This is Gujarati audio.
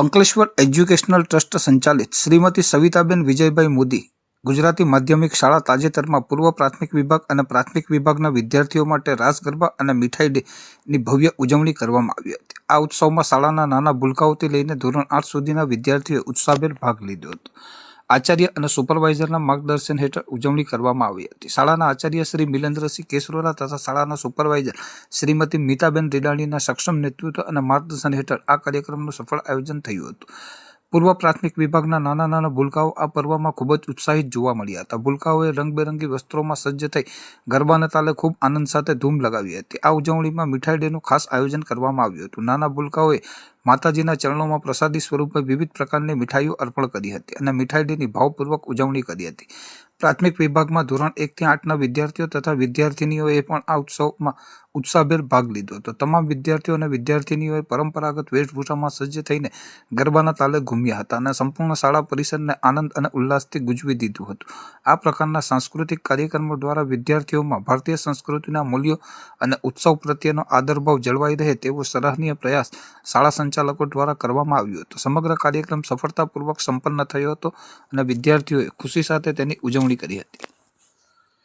અંકલેશ્વર એજ્યુકેશનલ ટ્રસ્ટ સંચાલિત શ્રીમતી સવિતાબેન વિજયભાઈ મોદી ગુજરાતી માધ્યમિક શાળા તાજેતરમાં પૂર્વ પ્રાથમિક વિભાગ અને પ્રાથમિક વિભાગના વિદ્યાર્થીઓ માટે રાસ, ગરબા અને મીઠાઈ ડેની ભવ્ય ઉજવણી કરવામાં આવી હતી. આ ઉત્સવમાં શાળાના નાના ભૂલકાઓથી લઈને ધોરણ આઠ સુધીના વિદ્યાર્થીઓએ ઉત્સાહભેર ભાગ લીધો હતો. આચાર્ય અને સુપરવાઇઝરના માર્ગદર્શન હેઠળ ઉજવણી કરવામાં આવી હતી. શાળાના આચાર્ય શ્રી મિલેન્દ્રસિંહ કેસરોરા તથા શાળાના સુપરવાઇઝર શ્રીમતી મીતાબેન રીડાણીના સક્ષમ નેતૃત્વ અને માર્ગદર્શન હેઠળ આ કાર્યક્રમનું સફળ આયોજન થયું હતું. પૂર્વ પ્રાથમિક વિભાગના નાના નાના ભૂલકાઓ આ પર્વમાં ખૂબ જ ઉત્સાહિત જોવા મળ્યા હતા. ભૂલકાઓએ રંગબેરંગી વસ્ત્રોમાં સજ્જ થઈ ગરબાના તાલે ખૂબ આનંદ સાથે ધૂમ લગાવી હતી. આ ઉજવણીમાં મીઠાઈ ડેનું ખાસ આયોજન કરવામાં આવ્યું હતું. નાના ભૂલકાઓએ માતાજીના ચરણોમાં પ્રસાદી સ્વરૂપે વિવિધ પ્રકારની મીઠાઈઓ અર્પણ કરી હતી અને મીઠાઈ ડેની ભાવપૂર્વક ઉજવણી કરી હતી. પ્રાથમિક વિભાગમાં ધોરણ એકથી આઠના વિદ્યાર્થીઓ તથા વિદ્યાર્થિનીઓએ પણ આ ઉત્સવમાં ઉત્સાહભેર ભાગ લીધો હતો. તમામ વિદ્યાર્થીઓ અને વિદ્યાર્થિનીઓએ પરંપરાગત વેશભૂષામાં સજ્જ થઈને ગરબાના તાલે ઘૂમ્યા હતા અને સંપૂર્ણ શાળા પરિસરને આનંદ અને ઉલ્લાસથી ગુજવી દીધું હતું. આ પ્રકારના સાંસ્કૃતિક કાર્યક્રમો દ્વારા વિદ્યાર્થીઓમાં ભારતીય સંસ્કૃતિના મૂલ્યો અને ઉત્સવ પ્રત્યેનો આદરભાવ જળવાઈ રહે તેવો સરાહનીય પ્રયાસ શાળા સંચાલકો દ્વારા કરવામાં આવ્યો હતો. સમગ્ર કાર્યક્રમ સફળતાપૂર્વક સંપન્ન થયો હતો અને વિદ્યાર્થીઓએ ખુશી સાથે તેની ઉજવણી કરી હતી.